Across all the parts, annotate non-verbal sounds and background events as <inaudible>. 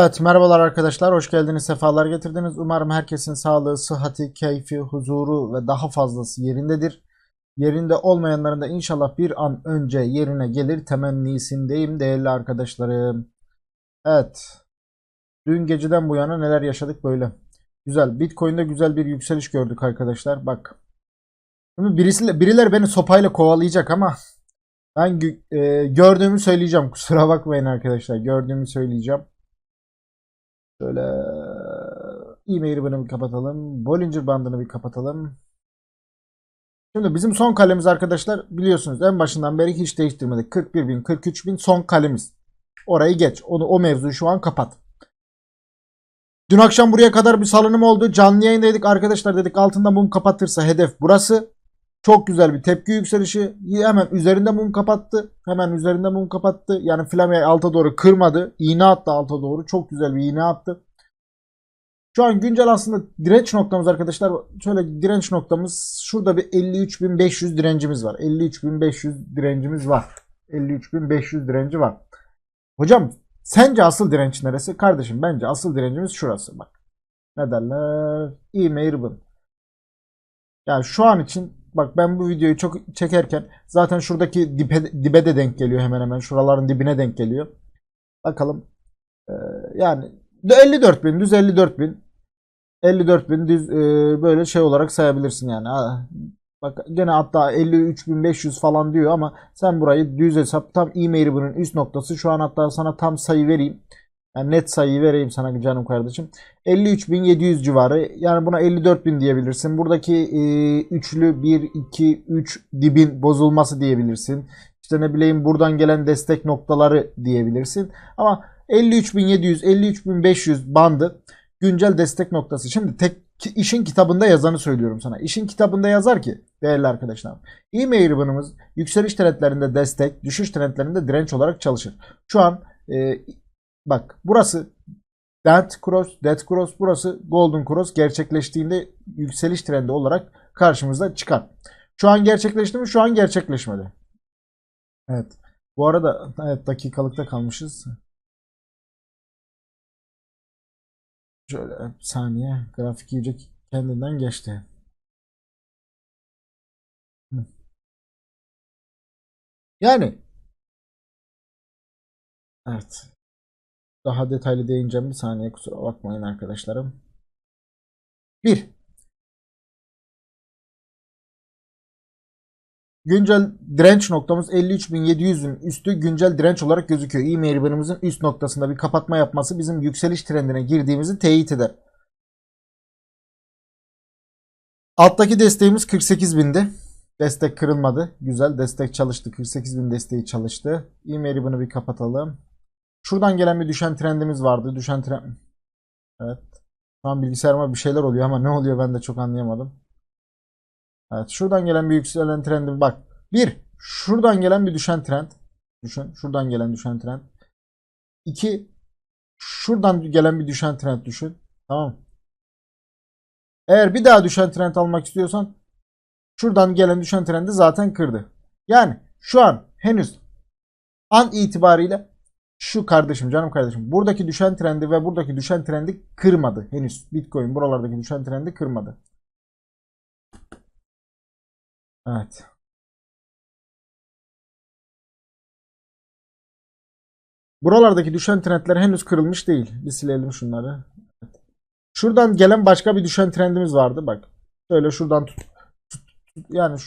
Evet merhabalar arkadaşlar hoş geldiniz sefalar getirdiniz. Umarım herkesin sağlığı, sıhhati, keyfi, huzuru ve daha fazlası yerindedir. Yerinde olmayanların da inşallah bir an önce yerine gelir temennisindeyim değerli arkadaşlarım. Evet. Dün geceden bu yana neler yaşadık böyle. Güzel. Bitcoin'de güzel bir yükseliş gördük arkadaşlar. Bak. Şimdi birisi, birileri beni sopayla kovalayacak ama ben e, gördüğümü söyleyeceğim. Kusura bakmayın arkadaşlar. Gördüğümü söyleyeceğim. Şöyle e-mail ribbon'ı bir kapatalım. Bollinger bandını bir kapatalım. Şimdi bizim son kalemiz arkadaşlar biliyorsunuz en başından beri hiç değiştirmedik. 41.000, 43.000 son kalemiz. Orayı geç. Onu o mevzuyu şu an kapat. Dün akşam buraya kadar bir salınım oldu. Canlı yayındaydık arkadaşlar dedik altında mum kapatırsa hedef burası. Çok güzel bir tepki yükselişi. Hemen üzerinde mum kapattı. Hemen üzerinde mum kapattı. Yani Flame'yi alta doğru kırmadı. İğne attı alta doğru. Çok güzel bir iğne attı. Şu an güncel aslında direnç noktamız arkadaşlar. Şöyle direnç noktamız şurada bir 53.500 direncimiz var. 53.500 direncimiz var. 53.500 direnci var. Hocam sence asıl direnç neresi? Kardeşim bence asıl direncimiz şurası bak. Ne derler? Ribbon. Yani şu an için bak ben bu videoyu çok çekerken zaten şuradaki dibe, dibe de denk geliyor hemen hemen. Şuraların dibine denk geliyor. Bakalım. Ee, yani 54 bin düz 54 bin 54 bin düz e, böyle şey olarak sayabilirsin yani. Ha, bak gene hatta 53.500 falan diyor ama sen burayı düz hesap tam e-mail bunun üst noktası. Şu an hatta sana tam sayı vereyim. Yani net sayıyı vereyim sana canım kardeşim. 53.700 civarı. Yani buna 54.000 diyebilirsin. Buradaki e, üçlü 1, 2, 3 dibin bozulması diyebilirsin. İşte ne bileyim buradan gelen destek noktaları diyebilirsin. Ama 53.700, 53.500 bandı güncel destek noktası. Şimdi tek işin kitabında yazanı söylüyorum sana. İşin kitabında yazar ki değerli arkadaşlar. E-mail ribbon'ımız yükseliş trendlerinde destek, düşüş trendlerinde direnç olarak çalışır. Şu an e, bak burası Dead Cross, Dead Cross burası Golden Cross gerçekleştiğinde yükseliş trendi olarak karşımıza çıkar. Şu an gerçekleşti mi? Şu an gerçekleşmedi. Evet. Bu arada evet dakikalıkta kalmışız. Şöyle bir saniye. Grafik iyice kendinden geçti. Yani evet. Daha detaylı değineceğim bir saniye kusura bakmayın arkadaşlarım. 1. Güncel direnç noktamız 53.700'ün üstü güncel direnç olarak gözüküyor. E-mail ribbon'ımızın üst noktasında bir kapatma yapması bizim yükseliş trendine girdiğimizi teyit eder. Alttaki desteğimiz 48.000'di. Destek kırılmadı. Güzel. Destek çalıştı. 48.000 desteği çalıştı. E-mail ribbon'ı bir kapatalım. Şuradan gelen bir düşen trendimiz vardı. Düşen trend. Evet. Şu an bilgisayarıma bir şeyler oluyor ama ne oluyor ben de çok anlayamadım. Evet. Şuradan gelen bir yükselen trendi bak. Bir. Şuradan gelen bir düşen trend. Düşün. Şuradan gelen düşen trend. İki. Şuradan gelen bir düşen trend düşün. Tamam. Eğer bir daha düşen trend almak istiyorsan şuradan gelen düşen trendi zaten kırdı. Yani şu an henüz an itibariyle şu kardeşim canım kardeşim buradaki düşen trendi ve buradaki düşen trendi kırmadı henüz. Bitcoin buralardaki düşen trendi kırmadı. Evet. Buralardaki düşen trendler henüz kırılmış değil. Bir silelim şunları. Evet. Şuradan gelen başka bir düşen trendimiz vardı. Bak. Şöyle şuradan tut. tut- tut- yani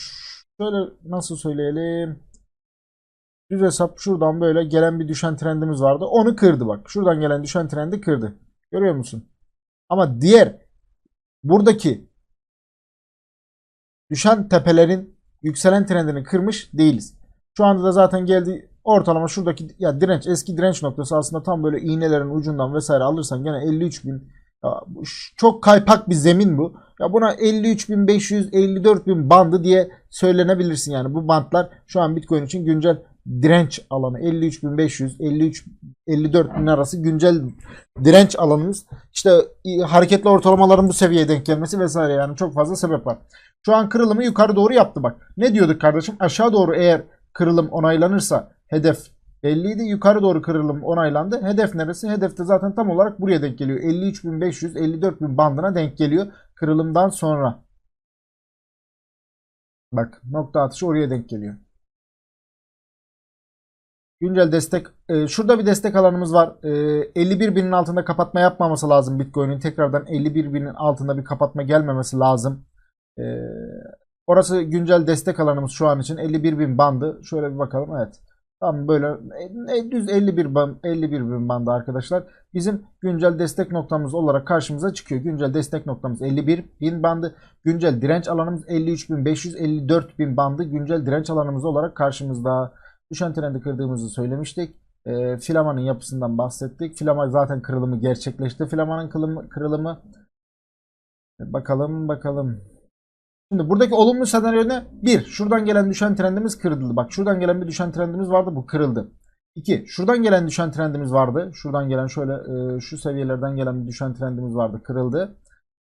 şöyle nasıl söyleyelim. Düz hesap şuradan böyle gelen bir düşen trendimiz vardı. Onu kırdı bak. Şuradan gelen düşen trendi kırdı. Görüyor musun? Ama diğer buradaki düşen tepelerin yükselen trendini kırmış değiliz. Şu anda da zaten geldi ortalama şuradaki ya direnç eski direnç noktası aslında tam böyle iğnelerin ucundan vesaire alırsan gene 53 bin ya çok kaypak bir zemin bu. Ya buna 53.500 54.000 bandı diye söylenebilirsin yani bu bantlar şu an Bitcoin için güncel direnç alanı 53.500 53 54 bin arası güncel direnç alanımız. İşte e, hareketli ortalamaların bu seviyeye denk gelmesi vesaire yani çok fazla sebep var. Şu an kırılımı yukarı doğru yaptı bak. Ne diyorduk kardeşim? Aşağı doğru eğer kırılım onaylanırsa hedef belliydi. Yukarı doğru kırılım onaylandı. Hedef neresi? Hedef de zaten tam olarak buraya denk geliyor. 53.500 54.000 bandına denk geliyor kırılımdan sonra. Bak nokta atışı oraya denk geliyor. Güncel destek. e, şurada bir destek alanımız var. E, 51 binin altında kapatma yapmaması lazım Bitcoin'in. Tekrardan 51 binin altında bir kapatma gelmemesi lazım. E, orası güncel destek alanımız şu an için. 51 bin bandı. Şöyle bir bakalım. Evet. Tam böyle e, e, düz 51 ban, 51 bin bandı arkadaşlar. Bizim güncel destek noktamız olarak karşımıza çıkıyor. Güncel destek noktamız 51 bin bandı. Güncel direnç alanımız 53.500 54 bin bandı. Güncel direnç alanımız olarak karşımızda. Düşen trendi kırdığımızı söylemiştik. E, filamanın yapısından bahsettik. Filama zaten kırılımı gerçekleşti. Filamanın kırılımı, kırılımı bakalım bakalım. Şimdi buradaki olumlu senaryo ne? 1. Şuradan gelen düşen trendimiz kırıldı. Bak şuradan gelen bir düşen trendimiz vardı. Bu kırıldı. 2. Şuradan gelen düşen trendimiz vardı. Şuradan gelen şöyle e, şu seviyelerden gelen bir düşen trendimiz vardı. Kırıldı.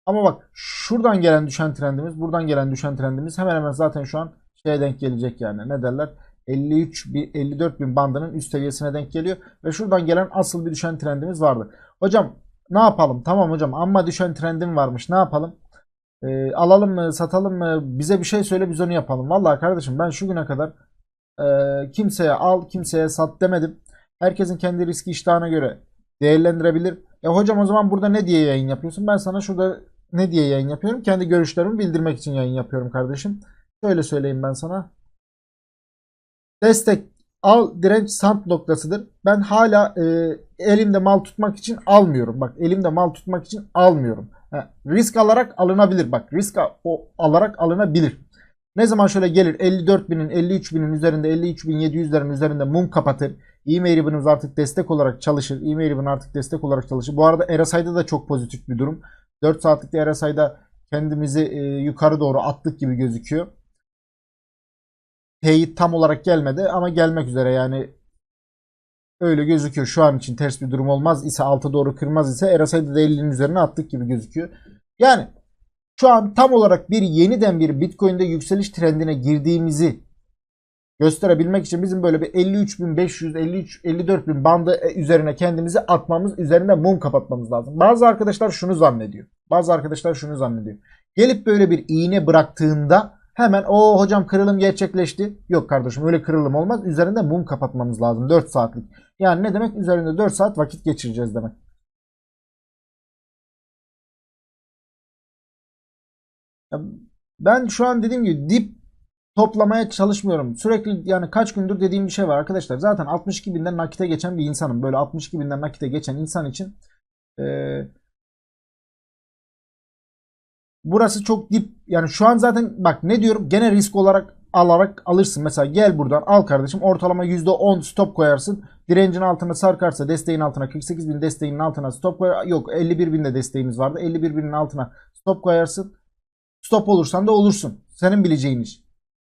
Ama bak şuradan gelen düşen trendimiz, buradan gelen düşen trendimiz hemen hemen zaten şu an şeye denk gelecek yani. Ne derler? 53 bin, 54 bin bandının üst seviyesine denk geliyor. Ve şuradan gelen asıl bir düşen trendimiz vardı. Hocam ne yapalım? Tamam hocam ama düşen trendim varmış. Ne yapalım? Ee, alalım mı? Satalım mı? Bize bir şey söyle biz onu yapalım. Vallahi kardeşim ben şu güne kadar e, kimseye al kimseye sat demedim. Herkesin kendi riski iştahına göre değerlendirebilir. E hocam o zaman burada ne diye yayın yapıyorsun? Ben sana şurada ne diye yayın yapıyorum? Kendi görüşlerimi bildirmek için yayın yapıyorum kardeşim. Şöyle söyleyeyim ben sana. Destek al direnç sant noktasıdır. Ben hala e, elimde mal tutmak için almıyorum. Bak elimde mal tutmak için almıyorum. Ha, risk alarak alınabilir. Bak risk o, alarak alınabilir. Ne zaman şöyle gelir 54 binin 53 binin üzerinde 53 bin 700'lerin üzerinde mum kapatır. E-mail ribbon'ımız artık destek olarak çalışır. E-mail ribbon artık destek olarak çalışır. Bu arada RSI'da da çok pozitif bir durum. 4 saatlikte RSI'da kendimizi e, yukarı doğru attık gibi gözüküyor. Teyit tam olarak gelmedi ama gelmek üzere yani öyle gözüküyor. Şu an için ters bir durum olmaz ise alta doğru kırmaz ise RSI'da da 50'nin üzerine attık gibi gözüküyor. Yani şu an tam olarak bir yeniden bir Bitcoin'de yükseliş trendine girdiğimizi gösterebilmek için bizim böyle bir 53.500 53 54.000 bandı e, üzerine kendimizi atmamız, üzerine mum kapatmamız lazım. Bazı arkadaşlar şunu zannediyor. Bazı arkadaşlar şunu zannediyor. Gelip böyle bir iğne bıraktığında hemen o hocam kırılım gerçekleşti. Yok kardeşim öyle kırılım olmaz. Üzerinde mum kapatmamız lazım 4 saatlik. Yani ne demek? Üzerinde 4 saat vakit geçireceğiz demek. Ben şu an dediğim gibi dip toplamaya çalışmıyorum. Sürekli yani kaç gündür dediğim bir şey var arkadaşlar. Zaten 62 binden nakite geçen bir insanım. Böyle 62 binden nakite geçen insan için eee, burası çok dip. Yani şu an zaten bak ne diyorum gene risk olarak alarak alırsın. Mesela gel buradan al kardeşim ortalama %10 stop koyarsın. Direncin altına sarkarsa desteğin altına 48 bin desteğinin altına stop koyar. Yok 51 binde desteğimiz vardı. 51 binin altına stop koyarsın. Stop olursan da olursun. Senin bileceğin iş.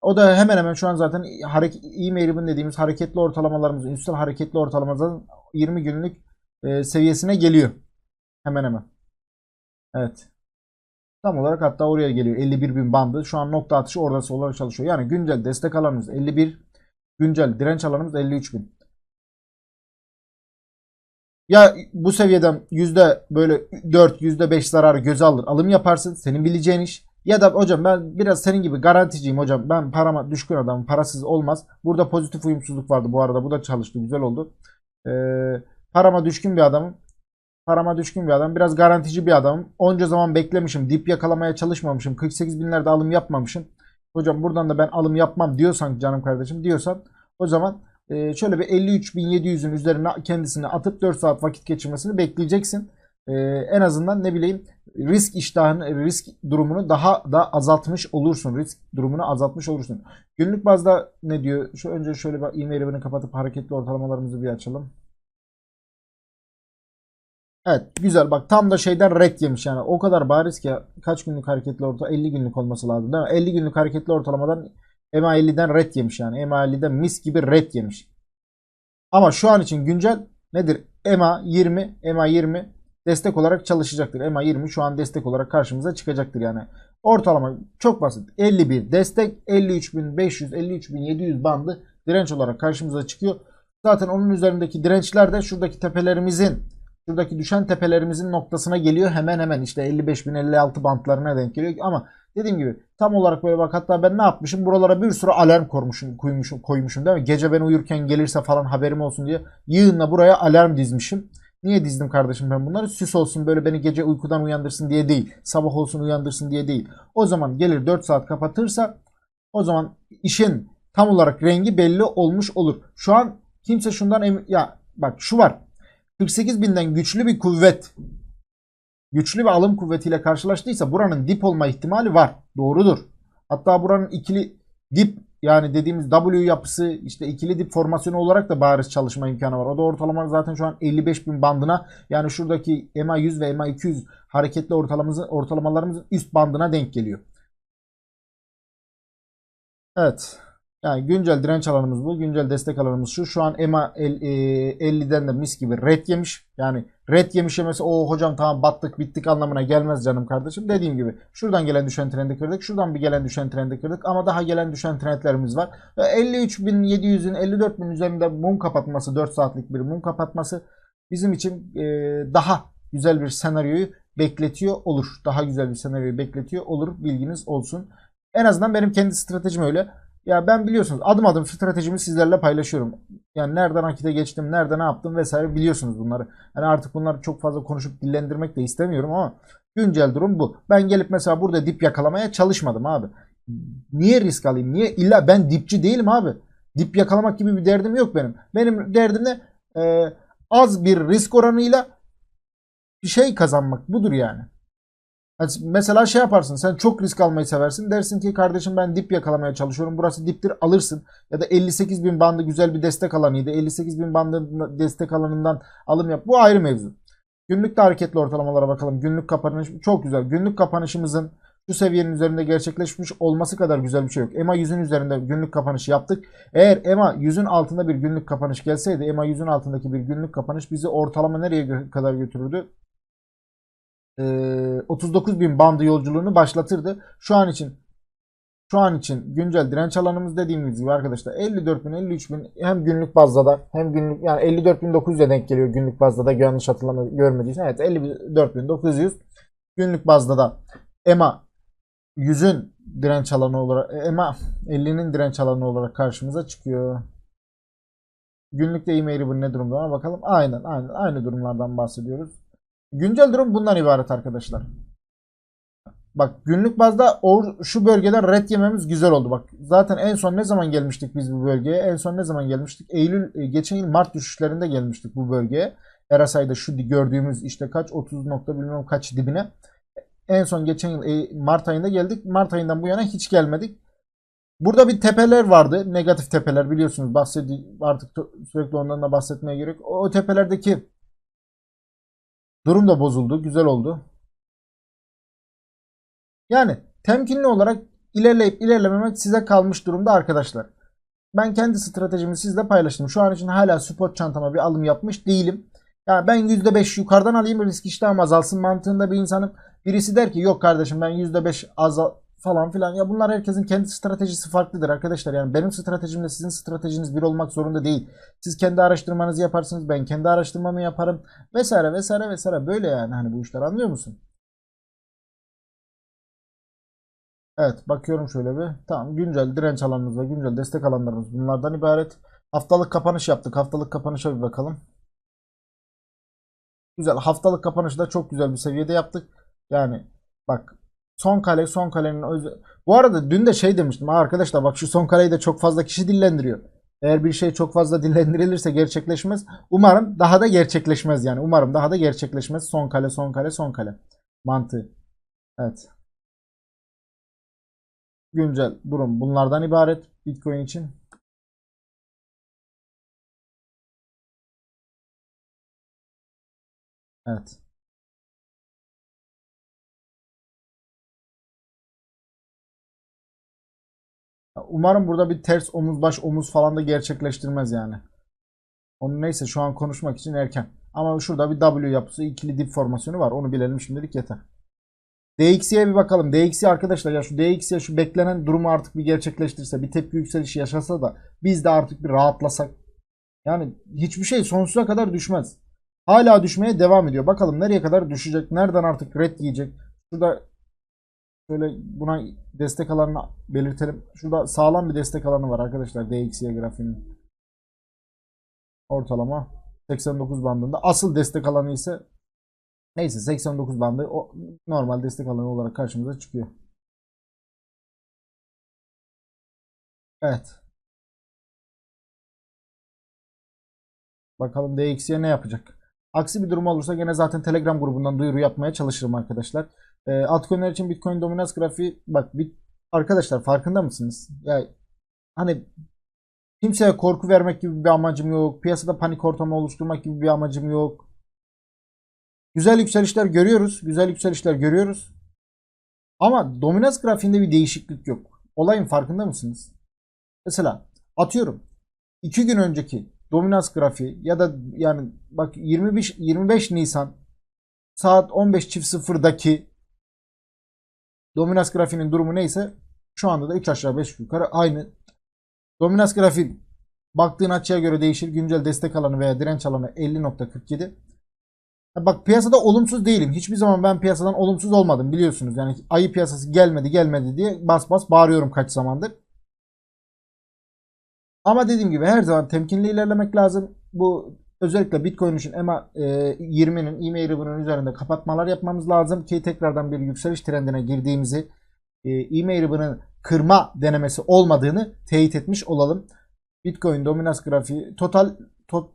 O da hemen hemen şu an zaten hareket, e-mail ribbon dediğimiz hareketli ortalamalarımızın, üstel hareketli ortalamaların 20 günlük e, seviyesine geliyor. Hemen hemen. Evet. Tam olarak hatta oraya geliyor. 51 bin bandı. Şu an nokta atışı orası olarak çalışıyor. Yani güncel destek alanımız 51. Güncel direnç alanımız 53 bin. Ya bu seviyeden yüzde böyle 4 yüzde 5 zararı göze alır alım yaparsın senin bileceğin iş ya da hocam ben biraz senin gibi garanticiyim hocam ben parama düşkün adamım parasız olmaz burada pozitif uyumsuzluk vardı bu arada bu da çalıştı güzel oldu Ee, parama düşkün bir adamım parama düşkün bir adam biraz garantici bir adamım onca zaman beklemişim dip yakalamaya çalışmamışım 48 binlerde alım yapmamışım hocam buradan da ben alım yapmam diyorsan canım kardeşim diyorsan o zaman e, şöyle bir 53.700'ün üzerine kendisini atıp 4 saat vakit geçirmesini bekleyeceksin. E, en azından ne bileyim risk iştahını, risk durumunu daha da azaltmış olursun. Risk durumunu azaltmış olursun. Günlük bazda ne diyor? Şu önce şöyle bir ribbon'ı kapatıp hareketli ortalamalarımızı bir açalım. Evet güzel bak tam da şeyden red yemiş yani o kadar bariz ki kaç günlük hareketli orta 50 günlük olması lazım değil mi? 50 günlük hareketli ortalamadan MA50'den red yemiş yani MA50'den mis gibi red yemiş. Ama şu an için güncel nedir? EMA 20, EMA 20 destek olarak çalışacaktır. EMA 20 şu an destek olarak karşımıza çıkacaktır yani. Ortalama çok basit. 51 destek, 53.500, 53.700 bandı direnç olarak karşımıza çıkıyor. Zaten onun üzerindeki dirençler de şuradaki tepelerimizin şuradaki düşen tepelerimizin noktasına geliyor. Hemen hemen işte 55.056 bantlarına denk geliyor. Ama dediğim gibi tam olarak böyle bak hatta ben ne yapmışım? Buralara bir sürü alarm koymuşum, koymuşum, koymuşum değil mi? Gece ben uyurken gelirse falan haberim olsun diye yığınla buraya alarm dizmişim. Niye dizdim kardeşim ben bunları? Süs olsun böyle beni gece uykudan uyandırsın diye değil. Sabah olsun uyandırsın diye değil. O zaman gelir 4 saat kapatırsa o zaman işin tam olarak rengi belli olmuş olur. Şu an kimse şundan emin... Ya bak şu var. 48 binden güçlü bir kuvvet güçlü bir alım kuvvetiyle karşılaştıysa buranın dip olma ihtimali var. Doğrudur. Hatta buranın ikili dip yani dediğimiz W yapısı işte ikili dip formasyonu olarak da bariz çalışma imkanı var. O da ortalama zaten şu an 55 bin bandına yani şuradaki EMA 100 ve EMA 200 hareketli ortalamamızın, ortalamalarımızın üst bandına denk geliyor. Evet. Yani güncel direnç alanımız bu. Güncel destek alanımız şu. Şu an EMA 50'den de mis gibi red yemiş. Yani red yemiş yemesi o hocam tamam battık bittik anlamına gelmez canım kardeşim. Dediğim gibi şuradan gelen düşen trendi kırdık. Şuradan bir gelen düşen trendi kırdık. Ama daha gelen düşen trendlerimiz var. Ve 53.700'ün 54.000 üzerinde mum kapatması 4 saatlik bir mum kapatması bizim için e, daha güzel bir senaryoyu bekletiyor olur. Daha güzel bir senaryoyu bekletiyor olur. Bilginiz olsun. En azından benim kendi stratejim öyle. Ya ben biliyorsunuz adım adım stratejimi sizlerle paylaşıyorum. Yani nereden akite geçtim, nerede ne yaptım vesaire biliyorsunuz bunları. Hani artık bunları çok fazla konuşup dillendirmek de istemiyorum ama güncel durum bu. Ben gelip mesela burada dip yakalamaya çalışmadım abi. Niye risk alayım? Niye? İlla ben dipçi değilim abi. Dip yakalamak gibi bir derdim yok benim. Benim derdim ne? Ee, az bir risk oranıyla bir şey kazanmak. Budur yani. Yani Mesela şey yaparsın sen çok risk almayı seversin dersin ki kardeşim ben dip yakalamaya çalışıyorum burası diptir alırsın ya da 58 bin bandı güzel bir destek alanıydı 58 bin bandı destek alanından alım yap bu ayrı mevzu. Günlük de hareketli ortalamalara bakalım günlük kapanış çok güzel günlük kapanışımızın şu seviyenin üzerinde gerçekleşmiş olması kadar güzel bir şey yok. EMA 100'ün üzerinde günlük kapanış yaptık. Eğer EMA 100'ün altında bir günlük kapanış gelseydi EMA 100'ün altındaki bir günlük kapanış bizi ortalama nereye kadar götürürdü? 39 bin bandı yolculuğunu başlatırdı. Şu an için şu an için güncel direnç alanımız dediğimiz gibi arkadaşlar 54 bin 53 bin hem günlük bazda da hem günlük yani 54 bin 900'e denk geliyor günlük bazda da yanlış hatırlama görmediysen evet 54 bin 900 günlük bazda da EMA 100'ün direnç alanı olarak EMA 50'nin direnç alanı olarak karşımıza çıkıyor. Günlükte e-mail'i bu ne durumda bakalım. Aynen aynen aynı durumlardan bahsediyoruz. Güncel durum bundan ibaret arkadaşlar. Bak günlük bazda or, şu bölgeden red yememiz güzel oldu. Bak zaten en son ne zaman gelmiştik biz bu bölgeye? En son ne zaman gelmiştik? Eylül e, geçen yıl Mart düşüşlerinde gelmiştik bu bölgeye. RSI'da şu gördüğümüz işte kaç 30 nokta bilmem kaç dibine. En son geçen yıl e, Mart ayında geldik. Mart ayından bu yana hiç gelmedik. Burada bir tepeler vardı. Negatif tepeler biliyorsunuz. Bahsedi artık sürekli ondan da bahsetmeye gerek. O tepelerdeki Durum da bozuldu. Güzel oldu. Yani temkinli olarak ilerleyip ilerlememek size kalmış durumda arkadaşlar. Ben kendi stratejimi sizle paylaştım. Şu an için hala spot çantama bir alım yapmış değilim. Yani ben %5 yukarıdan alayım risk iştahım azalsın mantığında bir insanım. Birisi der ki yok kardeşim ben %5 azal falan filan. Ya bunlar herkesin kendi stratejisi farklıdır arkadaşlar. Yani benim stratejimle sizin stratejiniz bir olmak zorunda değil. Siz kendi araştırmanızı yaparsınız. Ben kendi araştırmamı yaparım. Vesaire vesaire vesaire. Böyle yani hani bu işler anlıyor musun? Evet bakıyorum şöyle bir. Tamam güncel direnç alanımız ve güncel destek alanlarımız bunlardan ibaret. Haftalık kapanış yaptık. Haftalık kapanışa bir bakalım. Güzel. Haftalık kapanışı da çok güzel bir seviyede yaptık. Yani bak Son kale son kalenin özü. Bu arada dün de şey demiştim arkadaşlar bak şu son kaleyi de çok fazla kişi dillendiriyor. Eğer bir şey çok fazla <laughs> dillendirilirse gerçekleşmez. Umarım daha da gerçekleşmez yani. Umarım daha da gerçekleşmez. Son kale son kale son kale. Mantığı. Evet. Güncel durum bunlardan ibaret Bitcoin için. Evet. Umarım burada bir ters omuz baş omuz falan da gerçekleştirmez yani. Onu neyse şu an konuşmak için erken. Ama şurada bir W yapısı ikili dip formasyonu var. Onu bilelim şimdilik yeter. DXY'ye bir bakalım. DXY arkadaşlar ya şu DXY şu beklenen durumu artık bir gerçekleştirse bir tepki yükselişi yaşasa da biz de artık bir rahatlasak Yani hiçbir şey sonsuza kadar düşmez. Hala düşmeye devam ediyor. Bakalım nereye kadar düşecek? Nereden artık red yiyecek? Şurada şöyle buna destek alanını belirtelim. Şurada sağlam bir destek alanı var arkadaşlar DXY grafiğinin. Ortalama 89 bandında. Asıl destek alanı ise neyse 89 bandı o normal destek alanı olarak karşımıza çıkıyor. Evet. Bakalım DXY ne yapacak? Aksi bir durum olursa gene zaten Telegram grubundan duyuru yapmaya çalışırım arkadaşlar. E, altcoin'ler için Bitcoin dominans grafiği bak bit, arkadaşlar farkında mısınız? Ya hani kimseye korku vermek gibi bir amacım yok. Piyasada panik ortamı oluşturmak gibi bir amacım yok. Güzel yükselişler görüyoruz. Güzel yükselişler görüyoruz. Ama dominans grafiğinde bir değişiklik yok. Olayın farkında mısınız? Mesela atıyorum 2 gün önceki dominans grafiği ya da yani bak 25 25 Nisan saat 15 çift sıfırdaki dominans grafiğinin durumu neyse şu anda da 3 aşağı 5 yukarı aynı. Dominans grafiği baktığın açıya göre değişir. Güncel destek alanı veya direnç alanı 50.47. Ha Bak piyasada olumsuz değilim. Hiçbir zaman ben piyasadan olumsuz olmadım biliyorsunuz. Yani ayı piyasası gelmedi gelmedi diye bas bas bağırıyorum kaç zamandır. Ama dediğim gibi her zaman temkinli ilerlemek lazım. Bu özellikle Bitcoin için EMA e, 20'nin e-mail ribbon'un üzerinde kapatmalar yapmamız lazım ki tekrardan bir yükseliş trendine girdiğimizi e, e-mail ribbon'ın kırma denemesi olmadığını teyit etmiş olalım. Bitcoin dominans grafiği total to-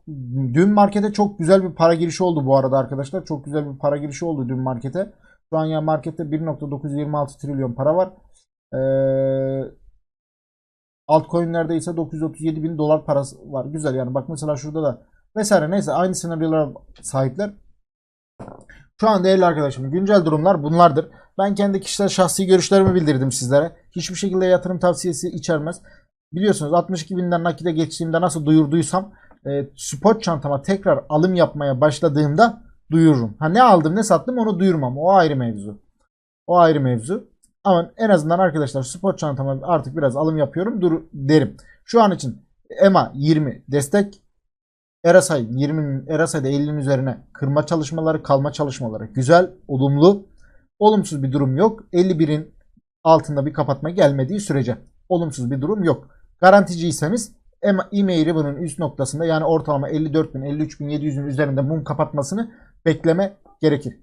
dün markete çok güzel bir para girişi oldu bu arada arkadaşlar. Çok güzel bir para girişi oldu dün markete. Şu an ya markette 1.926 trilyon para var. Ee, altcoin'lerde ise 937 bin dolar parası var. Güzel yani bak mesela şurada da vesaire neyse aynı senaryolara sahipler. Şu an değerli arkadaşım güncel durumlar bunlardır. Ben kendi kişisel şahsi görüşlerimi bildirdim sizlere. Hiçbir şekilde yatırım tavsiyesi içermez. Biliyorsunuz 62 binden nakide geçtiğimde nasıl duyurduysam e, spot çantama tekrar alım yapmaya başladığımda duyururum. Ha ne aldım ne sattım onu duyurmam. O ayrı mevzu. O ayrı mevzu. Ama en azından arkadaşlar spot çantama artık biraz alım yapıyorum dur derim. Şu an için EMA 20 destek. RSI 20'nin RSI'de 50'nin üzerine kırma çalışmaları, kalma çalışmaları güzel, olumlu. Olumsuz bir durum yok. 51'in altında bir kapatma gelmediği sürece olumsuz bir durum yok. Garanticiyseniz e-mail ribbon'un üst noktasında yani ortalama 54.000 53.700'ün üzerinde mum kapatmasını bekleme gerekir.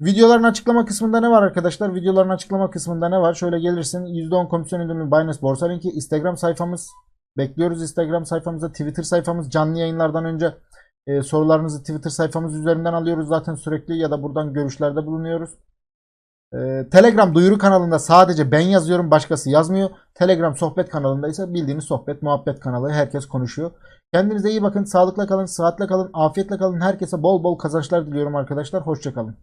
Videoların açıklama kısmında ne var arkadaşlar? Videoların açıklama kısmında ne var? Şöyle gelirsin. %10 komisyon indirimli Binance Borsa linki. Instagram sayfamız. Bekliyoruz Instagram sayfamıza. Twitter sayfamız. Canlı yayınlardan önce e, sorularınızı Twitter sayfamız üzerinden alıyoruz zaten sürekli ya da buradan görüşlerde bulunuyoruz. E, Telegram duyuru kanalında sadece ben yazıyorum başkası yazmıyor. Telegram sohbet kanalında ise bildiğiniz sohbet muhabbet kanalı herkes konuşuyor. Kendinize iyi bakın. Sağlıkla kalın, sıhhatle kalın, afiyetle kalın. Herkese bol bol kazançlar diliyorum arkadaşlar. Hoşçakalın.